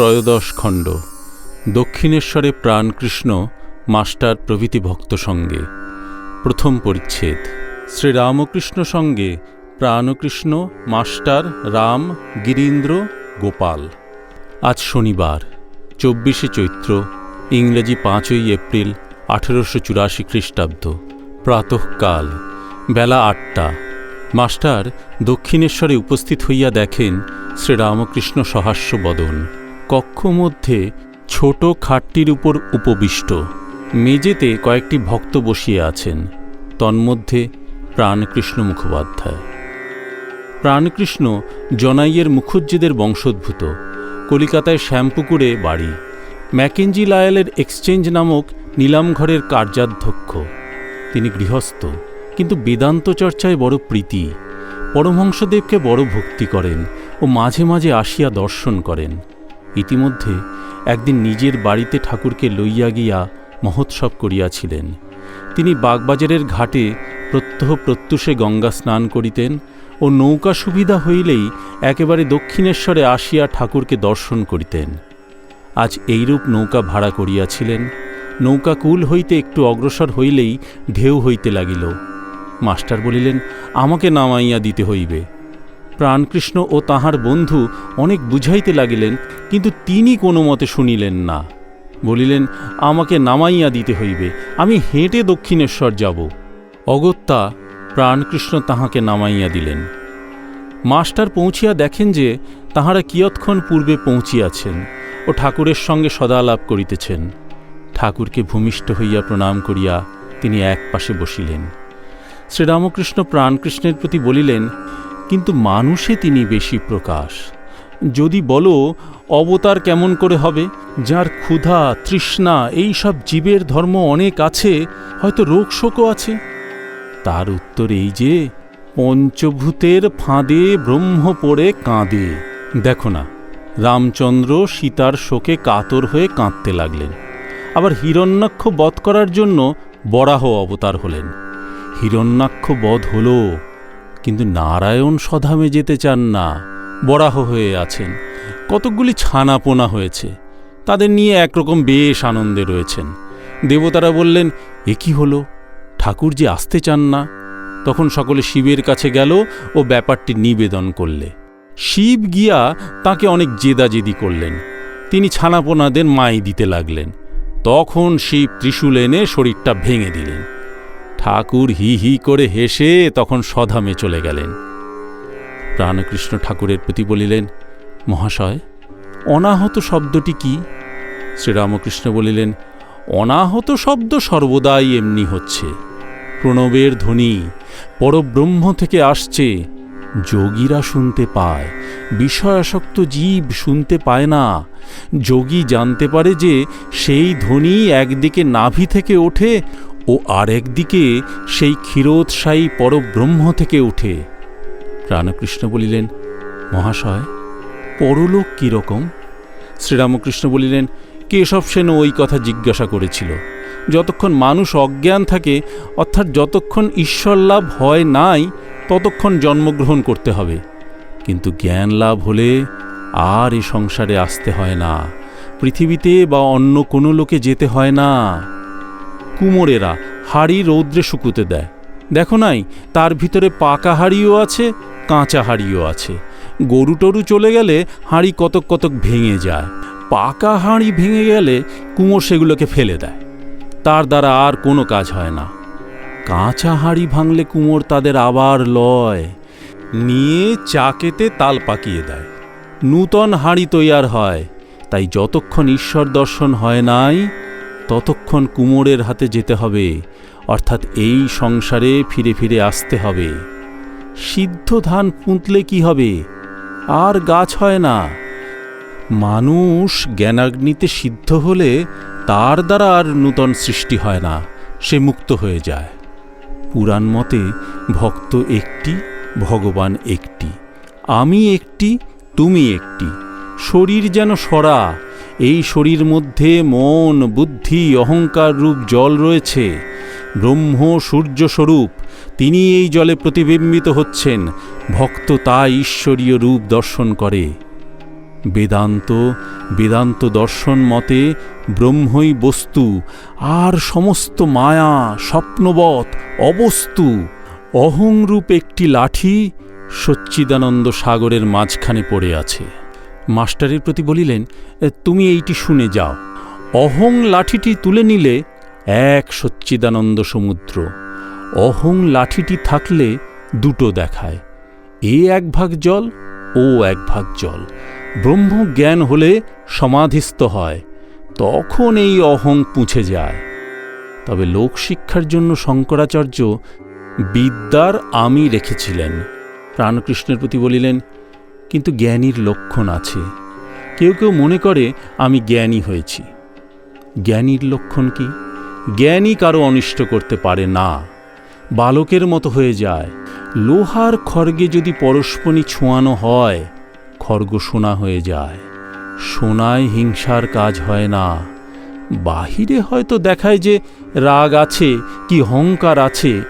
ত্রয়োদশ খণ্ড। দক্ষিণেশ্বরে প্রাণকৃষ্ণ মাস্টার প্রভৃতি ভক্ত সঙ্গে। প্রথম পরিচ্ছেদ। শ্রীরামকৃষ্ণ সঙ্গে প্রাণকৃষ্ণ মাস্টার, রাম, গিরীন্দ্র, গোপাল। আজ শনিবার, চব্বিশে চৈত্র, ইংরেজি পাঁচই এপ্রিল, আঠেরোশো চুরাশি খ্রিস্টাব্দ। প্রাতঃকাল, বেলা আটটা। মাস্টার দক্ষিণেশ্বরে উপস্থিত হইয়া দেখেন শ্রীরামকৃষ্ণ সহাস্য বদন কক্ষ মধ্যে ছোট খাটটির উপর উপবিষ্ট। মেজেতে কয়েকটি ভক্ত বসিয়া আছেন। তন্মধ্যে প্রাণকৃষ্ণ মুখোপাধ্যায়। প্রাণকৃষ্ণ জনাইয়ের মুখুজ্জিদের বংশোদ্ভূত। কলিকাতায় শ্যামপুকুরে বাড়ি। ম্যাকেঞ্জি লায়ালের এক্সচেঞ্জ নামক নিলামঘরের কার্যাধ্যক্ষ। তিনি গৃহস্থ, কিন্তু বেদান্ত চর্চায় বড় প্রীতি। পরমহংসদেবকে বড় ভক্তি করেন ও মাঝে মাঝে আসিয়া দর্শন করেন। ইতিমধ্যে একদিন নিজের বাড়িতে ঠাকুরকে লইয়া গিয়া মহোৎসব করিয়াছিলেন। তিনি বাগবাজারের ঘাটে প্রত্যহ প্রত্যুষে গঙ্গা স্নান করিতেন ও নৌকা সুবিধা হইলেই একেবারে দক্ষিণেশ্বরে আসিয়া ঠাকুরকে দর্শন করিতেন। আজ এইরূপ নৌকা ভাড়া করিয়াছিলেন। নৌকা কুল হইতে একটু অগ্রসর হইলেই ঢেউ হইতে লাগিল। মাস্টার বলিলেন, আমাকে নামাইয়া দিতে হইবে। প্রাণকৃষ্ণ ও তাহার বন্ধু অনেক বুঝাইতে লাগিলেন, কিন্তু তিনি কোনো মতে শুনিলেন না। বলিলেন, আমাকে নামাইয়া দিতে হইবে, আমি হেঁটে দক্ষিণেশ্বর যাব। অগত্যা প্রাণকৃষ্ণ তাহাকে নামাইয়া দিলেন। মাস্টার পৌঁছিয়া দেখেন যে তাহারা কিয়ৎক্ষণ পূর্বে পৌঁছিয়াছেন ও ঠাকুরের সঙ্গে সদালাপ করিতেছেন। ঠাকুরকে ভূমিষ্ঠ হইয়া প্রণাম করিয়া তিনি এক পাশে বসিলেন। শ্রীরামকৃষ্ণ প্রাণকৃষ্ণের প্রতি বলিলেন কিন্তু মানুষে তিনি বেশি প্রকাশ। যদি বলো, অবতার কেমন করে হবে? যার ক্ষুধা, তৃষ্ণা, এই সব জীবের ধর্ম অনেক আছে, হয়তো রোগ শোকও আছে। তার উত্তর এই যে, পঞ্চভূতের ফাঁদে ব্রহ্ম পড়ে কাঁদে। দেখো না, রামচন্দ্র সীতার শোকে কাতর হয়ে কাঁদতে লাগলেন। আবার হিরণ্যাক্ষ বধ করার জন্য বরাহ অবতার হলেন। হিরণ্যাক্ষ বধ হল। কিন্তু নারায়ণ সধামে যেতে চান না। বরাহ হয়ে আছেন। কতকগুলি ছানাপোনা হয়েছে। তাদের নিয়ে একরকম বেশ আনন্দে রয়েছেন। দেবতারা বললেন, এ কি হলো? ঠাকুর যে আসতে চান না? তখন সকলে শিবের কাছে গেল ও ব্যাপারটি নিবেদন করলে। শিব গিয়া তাকে অনেক জেদাজেদি করলেন। তিনি ছানাপোনাদের মাই দিতে লাগলেন। তখন শিব ত্রিশূল এনে শরীরটা ভেঙে দিলেন। ঠাকুর হি হি করে হেসে তখন সধামে চলে গেলেন। প্রাণকৃষ্ণ ঠাকুরের প্রতি বলিলেন, মহাশয়, অনাহত শব্দটি কি? শ্রীরামকৃষ্ণ বলিলেন, অনাহত শব্দ সর্বদাই এমনি হচ্ছে। প্রণবের ধ্বনি পরব্রহ্ম থেকে আসছে। যোগীরা শুনতে পায়, বিষয়াসক্ত জীব শুনতে পায় না। যোগী জানতে পারে যে সেই ধ্বনি একদিকে নাভি থেকে ওঠে ও আরেকদিকে সেই ক্ষীরোৎসায়ী পরব্রহ্ম থেকে উঠে। প্রাণকৃষ্ণ বলিলেন, মহাশয়, পরলোক কীরকম শ্রীরামকৃষ্ণ বলিলেন, কেশব সেনও ওই কথা জিজ্ঞাসা করেছিল। যতক্ষণ মানুষ অজ্ঞান থাকে, অর্থাৎ যতক্ষণ ঈশ্বর লাভ হয় নাই, ততক্ষণ জন্মগ্রহণ করতে হবে। কিন্তু জ্ঞান লাভ হলে আর এ সংসারে আসতে হয় না। পৃথিবীতে বা অন্য কোনো লোকে যেতে হয় না। কুমোরেরা হাড়ি রৌদ্রে শুকুতে দেয়। দেখো নাই, তার ভিতরে পাকা হাড়িও আছে, কাঁচা হাড়িও আছে। গরু টরু চলে গেলে হাঁড়ি কতক কতক ভেঙে যায়। পাকা হাঁড়ি ভেঙে গেলে কুমোর সেগুলোকে ফেলে দেয়। তার দ্বারা আর কোনো কাজ হয় না। কাঁচা হাঁড়ি ভাঙলে কুমোর তাদের আবার লয়। নিয়ে চাকেতে তাল পাকিয়ে দেয়। নূতন হাঁড়ি তৈয়ার হয়। তাই যতক্ষণ ঈশ্বর দর্শন হয় নাই ততক্ষণ কুমোরের হাতে যেতে হবে, অর্থাৎ এই সংসারে ফিরে ফিরে আসতে হবে। সিদ্ধ ধান পুঁতলে কি হবে? আর গাছ হয় না। মানুষ জ্ঞানাগ্নিতে সিদ্ধ হলে তার দ্বারা আর নূতন সৃষ্টি হয় না, সে মুক্ত হয়ে যায়। পুরাণ মতে ভক্ত একটি, ভগবান একটি, আমি একটি, তুমি একটি, শরীর যেন সরা এই শরীর মধ্যে মন, বুদ্ধি, অহংকার রূপ জল রয়েছে। ব্রহ্ম সূর্য স্বরূপ তিনি এই জলে প্রতিবিম্বিত হচ্ছেন। ভক্ত তা ঈশ্বরীয় রূপ দর্শন করে। বেদান্ত বেদান্ত দর্শন মতে ব্রহ্মই বস্তু, আর সমস্ত মায়া, স্বপ্নবৎ, অবস্তু। অহংরূপ একটি লাঠি সচ্চিদানন্দ সাগরের মাঝখানে পড়ে আছে। মাস্টারের প্রতি বলিলেন তুমি এইটি শুনে যাও। অহং লাঠিটি তুলে নিলে এক সচ্চিদানন্দ সমুদ্র। অহং লাঠিটি থাকলে দুটো দেখায়। এ এক ভাগ জল, ও এক ভাগ জল। ব্রহ্ম জ্ঞান হলে সমাধিস্থ হয়, তখন এই অহং পুঁছে যায়। তবে লোকশিক্ষার জন্য শঙ্করাচার্য বিদ্যার আমি রেখেছিলেন। প্রাণকৃষ্ণের প্রতি বলিলেন কিন্তু জ্ঞানীর লক্ষণ আছে। কেউ কেউ মনে করে, আমি জ্ঞানী হয়েছি। জ্ঞানীর লক্ষণ কি? জ্ঞানী কারও অনিষ্ট করতে পারে না। বালকের মতো হয়ে যায়। লোহার খড়গে যদি পরস্পনি ছোঁয়ানো হয়, খড়গ সোনা হয়ে যায়। সোনায় হিংসার কাজ হয় না। বাহিরে হয়তো দেখায় যে রাগ আছে, কি হংকার আছে,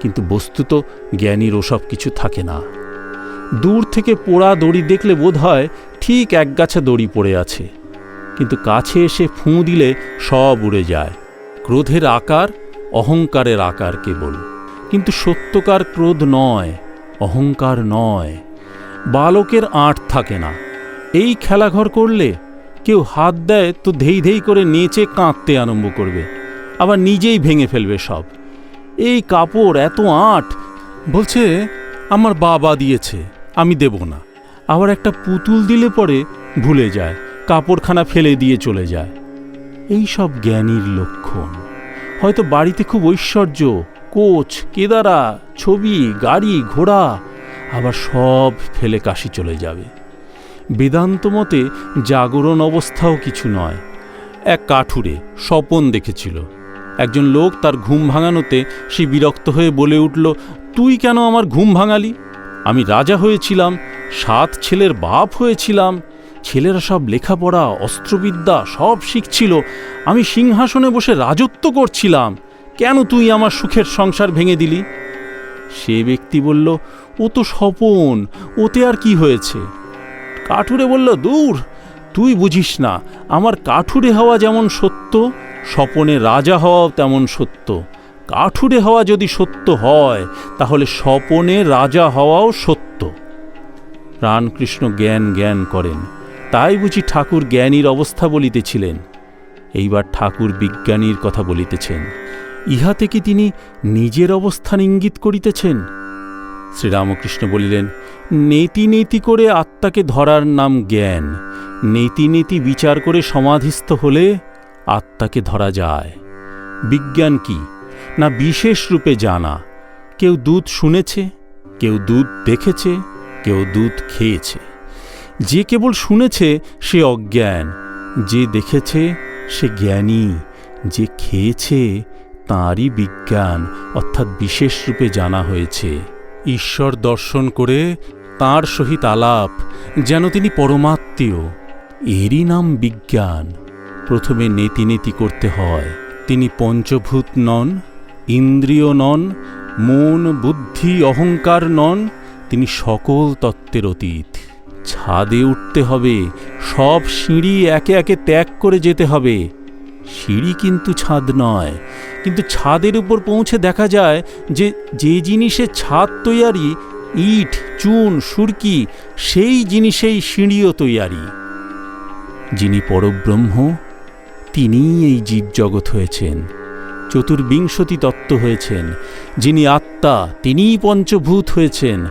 কিন্তু বস্তুত জ্ঞানীর ওসব কিছু থাকে না। দূর থেকে পোড়া দড়ি দেখলে বোধ হয় ঠিক একগাছা দড়ি পড়ে আছে। কিন্তু কাছে এসে ফুঁ দিলে সব উড়ে যায়। ক্রোধের আকার অহংকারের আকার কেবল। কিন্তু সত্যকার ক্রোধ নয়, অহংকার নয়। বালকের আঁট থাকে না। এই খেলাঘর করলে কেউ হাত দেয় তো ধেই ধেই করে নেচে কাঁদতে আরম্ভ করবে। আবার নিজেই ভেঙে ফেলবে সব। এই কাপড়, এত আঁট, বলছে আমার বাবা দিয়েছে। আমি দেব না। আবার একটা পুতুল দিলে পরে ভুলে যায়, কাপড়খানা ফেলে দিয়ে চলে যায়। এই সব জ্ঞানীর লক্ষণ। হয়তো বাড়িতে খুব ঐশ্বর্য, কোচ, কেদারা, ছবি, গাড়ি, ঘোড়া, আবার সব ফেলে কাশি চলে যাবে। বেদান্ত মতে জাগরণ অবস্থাও কিছু নয়। এক কাঠুরে স্বপন দেখেছিল। একজন লোক তার ঘুম ভাঙানোতে সে বিরক্ত হয়ে বলে উঠল, তুই কেন আমার ঘুম ভাঙালি? আমি রাজা হয়েছিলাম, সাত ছেলের বাপ হয়েছিলাম, ছেলেরা সব লেখাপড়া, অস্ত্রবিদ্যা সব শিখছিল, আমি সিংহাসনে বসে রাজত্ব করছিলাম, কেন তুই আমার সুখের সংসার ভেঙে দিলি? সে ব্যক্তি বলল, ও তো স্বপন, ওতে আর কি হয়েছে? কাঠুরে বলল, দূর, তুই বুঝিস না, আমার কাঠুরে হওয়া যেমন সত্য, স্বপনে রাজা হওয়াও তেমন সত্য। কাঠুরে হওয়া যদি সত্য হয়, তাহলে স্বপনে রাজা হওয়াও সত্য। রামকৃষ্ণ জ্ঞান জ্ঞান করেন। তাই বুঝি ঠাকুর জ্ঞানীর অবস্থা বলিতেছিলেন। এইবার ঠাকুর বিজ্ঞানীর কথা বলিতেছেন। ইহাতে কি তিনি নিজের অবস্থান ইঙ্গিত করিতেছেন? শ্রীরামকৃষ্ণ বলিলেন, নেতি নেতি করে আত্মাকে ধরার নাম জ্ঞান। নেতি নেতি বিচার করে সমাধিস্থ হলে আত্মাকে ধরা যায়। বিজ্ঞান কি? না বিশেষ রূপে জানা। কেউ দুধ শুনেছে, কেউ দুধ দেখেছে, কেউ দুধ খেয়েছে। যে কেবল শুনেছে, সে অজ্ঞান। যে দেখেছে, সে জ্ঞানী। যে খেয়েছে, তাঁরই বিজ্ঞান। অর্থাৎ বিশেষ রূপে জানা হয়েছে। ঈশ্বর দর্শন করে তাঁর সহিত আলাপ, যেন তিনি পরমাত্মীয়। এরই নাম বিজ্ঞান। প্রথমে নেতি নেতি করতে হয়। তিনি পঞ্চভূত নন ইন্দ্রিয় নন, মন, বুদ্ধি, অহংকার নন, তিনি সকল তত্ত্বের অতীত। ছাদে উঠতে হবে, সব সিঁড়ি একে একে ত্যাগ করে যেতে হবে। সিঁড়ি কিন্তু ছাদ নয়, কিন্তু ছাদের উপর পৌঁছে দেখা যায় যে যে জিনিসে ছাদ তৈয়ারি, ইট, চুন, সুরকি, সেই জিনিসেই সিঁড়িও তৈয়ারি। যিনি পরব্রহ্ম, তিনিই এই জীবজগৎ হয়েছেন। চতুর্বিংশতি তত্ত্ব হয়েছেন, যিনি আত্মা তিনিই পঞ্চভূত হয়েছেন।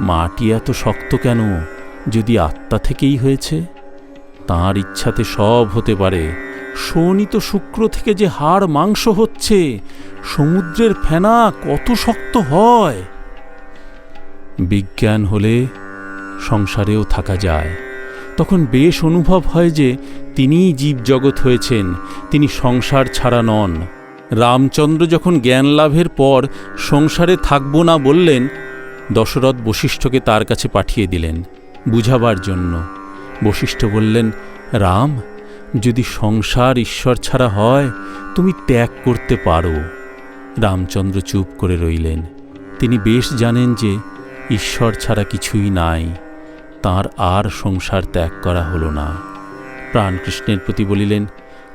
মাটি এত শক্ত কেন? যদি আত্মা থেকেই হয়েছে, তাঁর ইচ্ছাতে সব হতে পারে। শোণিত শুক্র থেকে যে হাড় মাংস হচ্ছে, সমুদ্রের ফেনা কত শক্ত হয়। বিজ্ঞান হলে সংসারেও থাকা যায়। তখন বেশ অনুভব হয় যে, তিনিই জীবজগৎ হয়েছেন, তিনি সংসার ছাড়া নন। রামচন্দ্র যখন জ্ঞান লাভের পর সংসারে থাকব না বললেন, দশরথ বশিষ্ঠকে তার কাছে পাঠিয়ে দিলেন বুঝাবার জন্য। বশিষ্ঠ বললেন, রাম, যদি সংসার ঈশ্বর ছাড়া হয়, তুমি ত্যাগ করতে পারো। রামচন্দ্র চুপ করে রইলেন। তিনি বেশ জানেন যে ঈশ্বর ছাড়া কিছুই নাই, তার আর সংসার ত্যাগ করা হলো না। প্রাণকৃষ্ণের প্রতি বলিলেন,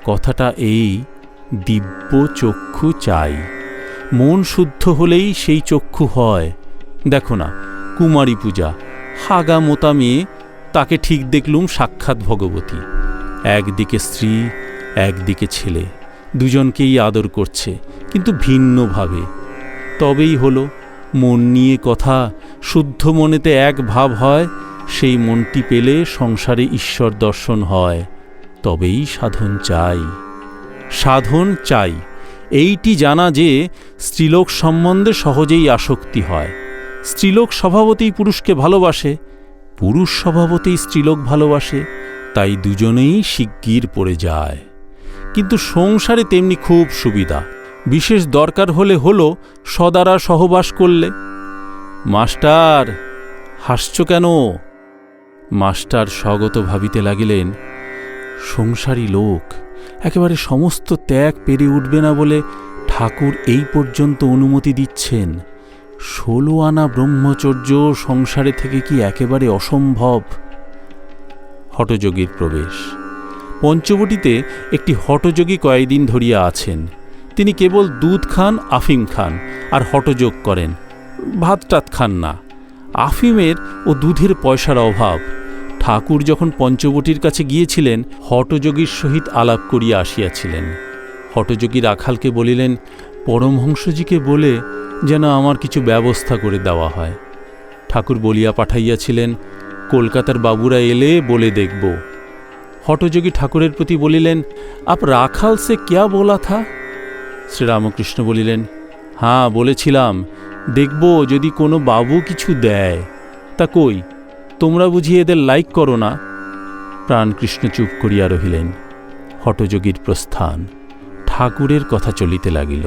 কথাটা এই দিব্য চক্ষু চাই। মন শুদ্ধ হলেই সেই চক্ষু হয়। দেখো না, কুমারী পূজা, হাগা মোতা মেয়ে, তাকে ঠিক দেখলুম সাক্ষাৎ ভগবতী। একদিকে স্ত্রী, একদিকে ছেলে, দুজনকেই আদর করছে, কিন্তু ভিন্নভাবে। তবেই হলো, মন নিয়ে কথা, শুদ্ধ মনেতে এক ভাব হয়, সেই মনটি পেলে সংসারে ঈশ্বর দর্শন হয়, তবেই সাধন চাই। সাধন চাই। এইটি জানা যে, স্ত্রীলোক সম্বন্ধে সহজেই আসক্তি হয়। স্ত্রীলোক স্বভাবতেই পুরুষকে ভালোবাসে, পুরুষ স্বভাবতেই স্ত্রীলোক ভালোবাসে, তাই দুজনেই শিগগির পড়ে যায়। কিন্তু সংসারে তেমনি খুব সুবিধা। বিশেষ দরকার হলে হলো সদারা সহবাস করলে। মাস্টার, হাসছ কেন? মাস্টার স্বগত ভাবিতে লাগিলেন সংসারী লোক। একেবারে সমস্ত ত্যাগ পেরে উঠবে না বলে ঠাকুর এই পর্যন্ত অনুমতি দিচ্ছেন। ষোলো আনা ব্রহ্মচর্য সংসারে থেকে কি একেবারে অসম্ভব? হটযোগীর প্রবেশ। পঞ্চবটিতে একটি হটযোগী কয়েকদিন ধরিয়া আছেন। তিনি কেবল দুধ খান, আফিম খান আর হটযোগ করেন। ভাত টাত খান না। আফিমের ও দুধের পয়সার অভাব। ঠাকুর যখন পঞ্চবটির কাছে গিয়েছিলেন হটযোগীর সহিত আলাপ করিয়া আসিয়াছিলেন। হটযোগী রাখালকে বলিলেন, পরমহংসজিকে বলে যেন আমার কিছু ব্যবস্থা করে দেওয়া হয়। ঠাকুর বলিয়া পাঠাইয়াছিলেন, কলকাতার বাবুরা এলে বলে দেখব। হটযোগী ঠাকুরের প্রতি বলিলেন, আপ রাখাল সে ক্যা বলা থা? শ্রীরামকৃষ্ণ বলিলেন হ্যাঁ বলেছিলাম। দেখব যদি কোনো বাবু কিছু দেয়। তা কই? তোমরা বুঝি এদের লাইক করো না। প্রাণকৃষ্ণ চুপ করিয়া রহিলেন। হটযোগীর প্রস্থান ঠাকুরের কথা চলিতে লাগিল।